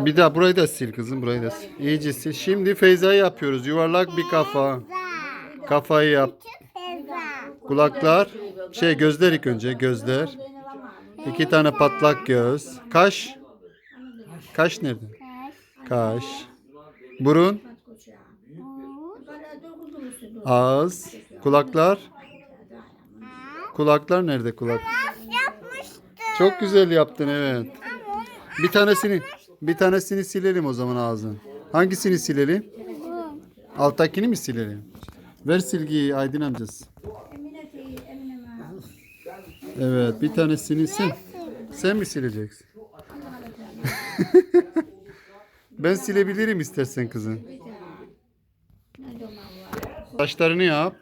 Bir daha burayı da sil kızım burayı da sil. İyice sil. Şimdi Feyza'yı yapıyoruz. Yuvarlak bir kafa. Kafayı yap. Kulaklar. Şey gözler ilk önce gözler. İki tane patlak göz. Kaş. Kaş nerede? Kaş. Burun. Ağız. Kulaklar. Kulaklar nerede kulak? Çok güzel yaptın evet. Bir tanesini bir tanesini silelim o zaman ağzın. Hangisini silelim? Alttakini mi silelim? Ver silgiyi Aydın amcası. Evet bir tanesini sen. Sen mi sileceksin? ben silebilirim istersen kızım. Saçlarını yap.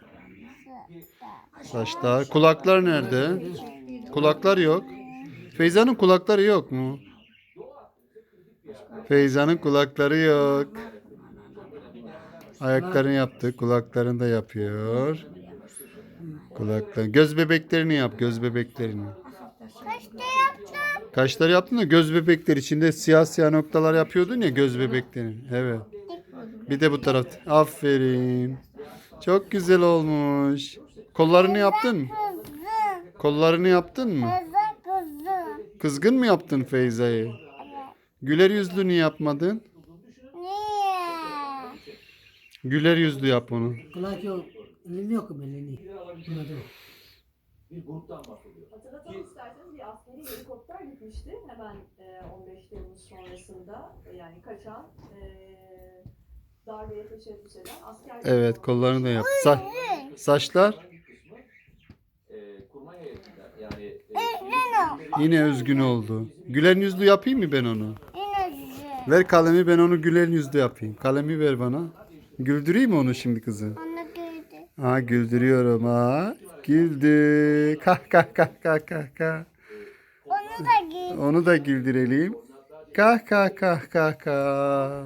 Saçlar. Kulaklar nerede? Kulaklar yok. Feyza'nın kulakları yok mu? Feyza'nın kulakları yok. Ayaklarını yaptı. Kulaklarını da yapıyor. Kulaklar. Göz bebeklerini yap. Göz bebeklerini. Kaçta yaptın? Kaşları yaptın da göz bebekleri içinde siyah siyah noktalar yapıyordun ya göz bebeklerini. Evet. Bir de bu tarafta. Aferin. Çok güzel olmuş. Kollarını yaptın mı? Kollarını yaptın mı? Kızgın mı yaptın Feyza'yı? Güler yüzlü niye yapmadın? Niye? Güler yüzlü yap onu. Kulak yok. Elini yok mu elini? Hatırlatalım isterseniz bir askeri helikopter gitmişti hemen e, 15 Temmuz sonrasında e, yani kaçan e, darbeye teşebbüs eden asker. Evet kollarını da yap. Sa- saçlar yine üzgün oldu. Gülen yüzlü yapayım mı ben onu? Yine güzel. Ver kalemi ben onu gülen yüzlü yapayım. Kalemi ver bana. Güldüreyim mi onu şimdi kızım? Onu gördü. Ha güldürüyorum ha. Güldü. Kah kah kah kah kah kah. Onu da gördü. Onu da güldürelim. Kah kah kah kah kah.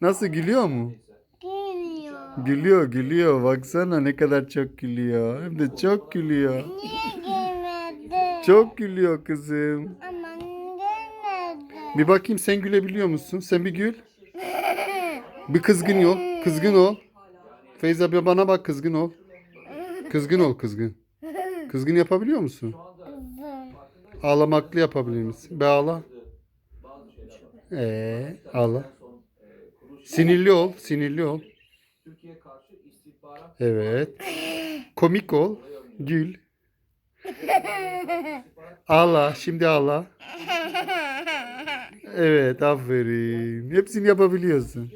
Nasıl gülüyor mu? Geliyor. Gülüyor gülüyor. Baksana ne kadar çok gülüyor. Hem de çok gülüyor. Niye? Çok gülüyor kızım. Aman gelmedi. Bir bakayım sen gülebiliyor musun? Sen bir gül. Bir kızgın ol. Kızgın ol. Feyza bir bana bak kızgın ol. Kızgın ol kızgın. Kızgın yapabiliyor musun? Ağlamaklı yapabilir misin? Be ağla. Ee, ağla. Sinirli ol, sinirli ol. Evet. Komik ol. Gül. Ağla, şimdi ağla. Evet, aferin. Hepsini yapabiliyorsun.